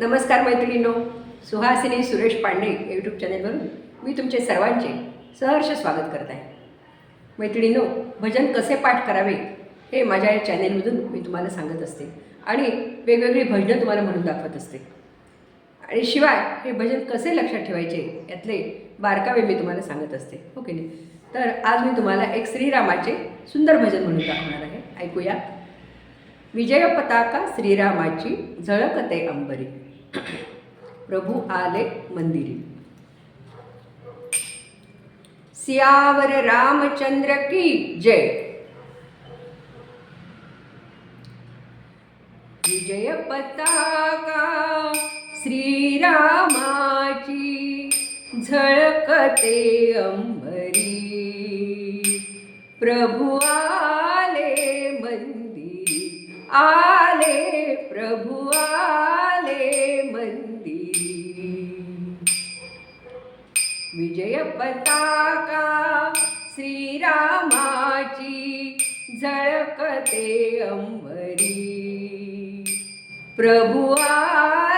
नमस्कार मैत्रिणींनो सुहासिनी सुरेश पांडे यूट्यूब चॅनेलवरून मी तुमचे सर्वांचे सहर्ष स्वागत करत आहे. मैत्रिणींनो भजन कसे पाठ करावे हे माझ्या या चॅनेलमधून मी तुम्हाला सांगत असते आणि वेगवेगळी भजनं तुम्हाला म्हणून दाखवत असते. आणि शिवाय हे भजन कसे लक्षात ठेवायचे यातले बारकावे मी तुम्हाला सांगत असते हो ओके नाही? तर आज मी तुम्हाला एक श्रीरामाचे सुंदर भजन म्हणून दाखवणार आहे. ऐकूया. विजय पताका श्रीरामाची झळकते अंबरी. प्रभू आले मंदिरी. सियावर रामचंद्र की जय. विजय पताका श्रीरामाची झळकते अंबरी. प्रभू आले आले प्रभू आले मंदिर. विजय पताका श्रीरामाची झळकते अंबरी. प्रभू आले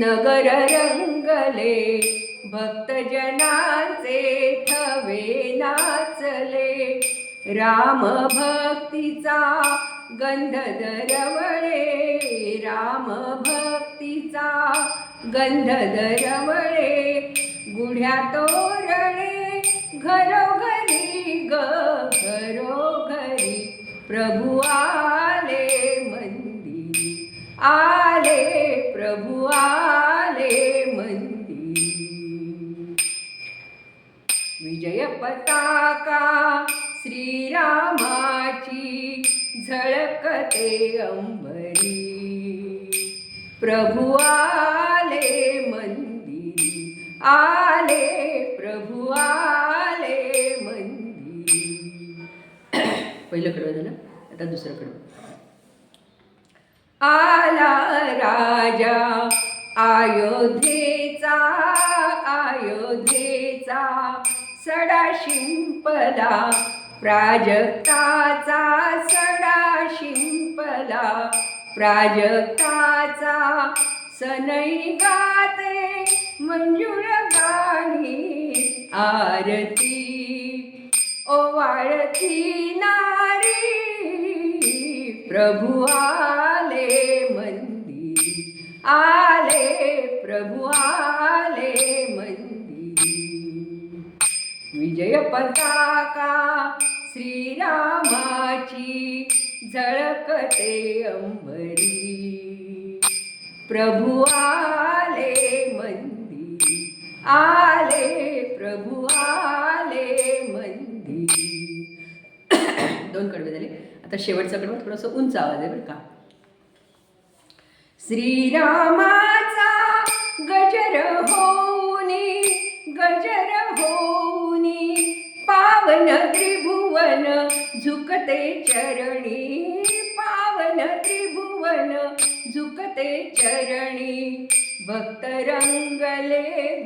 नगर रंगले भक्तजनाचे थवे नाचले. राम भक्तीचा गंध दरवळे राम भक्तीचा गंध दरवळे. गुढ्या तोरणे घरोघरी ग घरोघरी प्रभू आले मंदिर आले. प्रभू आले मंदी विजय पताका श्रीरामाची झळकते अंबरी. प्रभू आले मंदी आले प्रभू आले मंदी पहिलं कडवं झालं आता दुसरं कडवं आला राजा. अयोध्येचा अयोध्येचा सडा शिंपला. प्राजक्ताचा सडा शिंपला. प्राजक्ताचा सनई गाते मंजुळ गाणी आरती. ओवाळती नारी प्रभु आले मंदिरी. आले प्रभु आले मंदिरी. विजय पताका श्रीरामाची झळकते अंबरी. प्रभु आले मंदिरी. आले आता शेवटचा कडवा थोडंसं उंच आवाज आहे बरं का. श्रीरामाचा गजर होनी गजर होनी पावन त्रिभुवन झुकते चरणी पावन त्रिभुवन झुकते चरणी भक्त रंगले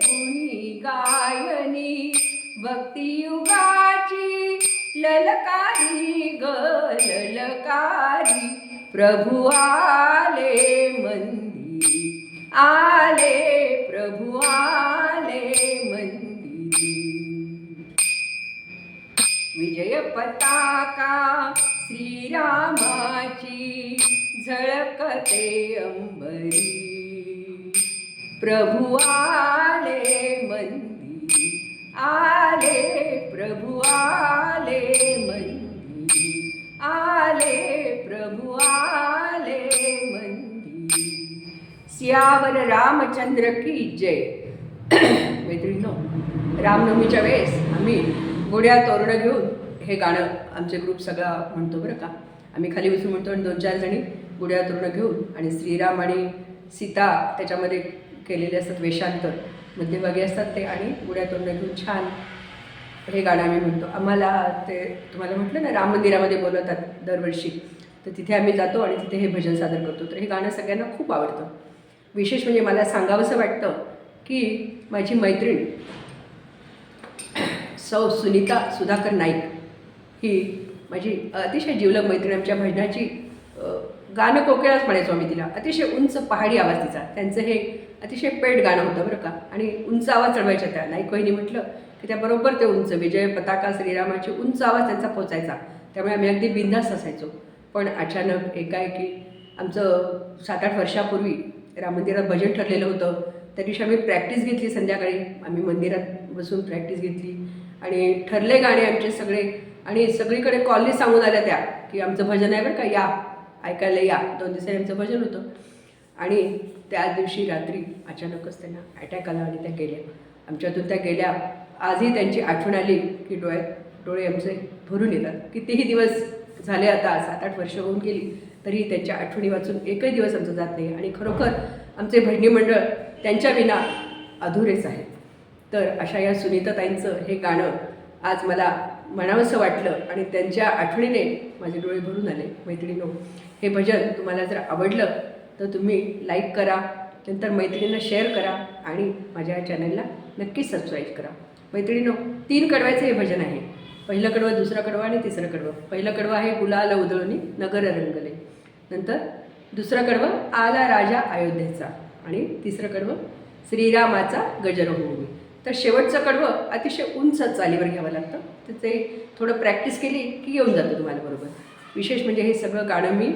गुणी गायनी भक्तियुगाची ललकारी ग ललकारी प्रभु आले मंदिरी. आले प्रभु आले मंदिरी. विजय पताका श्रीरामाची झळकते अंबरी. प्रभु आले मंदिरी. आले प्रभु आले प्रभू आले मंदिरी सियावर रामचंद्र की जय। मैत्रिणीनो रामनवमीच्या वेळेस आम्ही गोड्या तोरणं घेऊन हे गाणं आमचे ग्रुप सगळा म्हणतो बरं का. आम्ही खाली बसून म्हणतो आणि दोन चार जणी गुड्या तोरणं घेऊन आणि श्रीराम आणि सीता त्याच्यामध्ये केलेले असतात वेषांतर. मध्यभागी असतात ते आणि गुड्या तोरणं घेऊन छान हे गाणं आम्ही म्हणतो. आम्हाला ते तुम्हाला म्हटलं ना राम मंदिरामध्ये बोलवतात दरवर्षी. तर तिथे आम्ही जातो आणि तिथे हे भजन सादर करतो. तर हे गाणं सगळ्यांना खूप आवडतं. विशेष म्हणजे मला सांगावंसं वाटतं की माझी मैत्रीण सौ सुनीता सुधाकर नाईक ही माझी अतिशय जिवलग मैत्रीण आमच्या भजनाची गाणं कोकिळाच म्हणायचो आम्ही तिला. अतिशय उंच पहाडी आवाज तिचा. त्यांचं हे अतिशय पेट गाणं होतं बरं का. आणि उंच आवाज चढवायच्या त्या नाईक वहिनी म्हटलं की त्याबरोबर ते उंच विजय पताका श्रीरामाची उंच आवाज त्यांचा पोचायचा. त्यामुळे आम्ही अगदी बिंदास असायचो. पण अचानक एकाएकी आमचं सात आठ वर्षापूर्वी राम मंदिरात भजन ठरलेलं होतं. त्या दिवशी आम्ही प्रॅक्टिस घेतली संध्याकाळी. आम्ही मंदिरात बसून प्रॅक्टिस घेतली. आणि ठरले गाणे आमचे सगळे. आणि सगळीकडे कॉलनी सांगून आल्या त्या की आमचं भजन आहे बरं का या. ऐकायला या. दोन दिवसांनी आमचं भजन होतं. आणि त्या दिवशी रात्री अचानकच त्यांना अटॅक आला आणि त्या गेल्या. आमच्यातून त्या गेल्या. आजही त्यांची आठवण आली की डोळ्यात डोळे आमचे भरून येतात. कितीही दिवस झाले आता सात आठ वर्ष होऊन गेली तरी त्यांच्या आठवणी वाचून एकही दिवस आमचा जात नाही. आणि खरोखर आमचे भजनी मंडळ त्यांच्या विना अधुरेच आहे तर अशा या सुनीताताईंचं हे गाणं आज मला म्हणावंसं वाटलं आणि त्यांच्या आठवणीने माझे डोळे भरून आले. मैत्रिणीनो हे भजन तुम्हाला जर आवडलं तर तुम्ही लाईक करा नंतर मैत्रिणींना शेअर करा आणि माझ्या या चॅनलला नक्कीच सबस्क्राईब करा. मैत्रिणीनो तीन कडव्याचं हे भजन आहे. पहिलं कडवं दुसरं कडवं आणि तिसरं कडवं. पहिलं कडवं आहे गुलाल उधळणी नगर रंगले. नंतर दुसरं कडवं आला राजा अयोध्येचा. आणि तिसरं कडवं श्रीरामाचा गजर होऊन तर शेवटचं कडवं अतिशय उंच चालीवर घ्यावं लागतं. तर ते थोडं प्रॅक्टिस केली की येऊन जातं तुम्हाला बरोबर. विशेष म्हणजे हे सगळं गाणं मी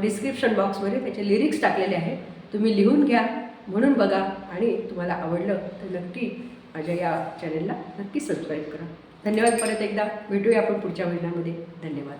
डिस्क्रिप्शन बॉक्समध्ये त्याचे लिरिक्स टाकलेले आहे तुम्ही लिहून घ्या म्हणून बघा आणि तुम्हाला आवडलं तर नक्की माझ्या या चॅनलला नक्की सबस्क्राईब करा. धन्यवाद परत एकदा. भेटूया आपण पुढच्या महिन्यामध्ये. धन्यवाद.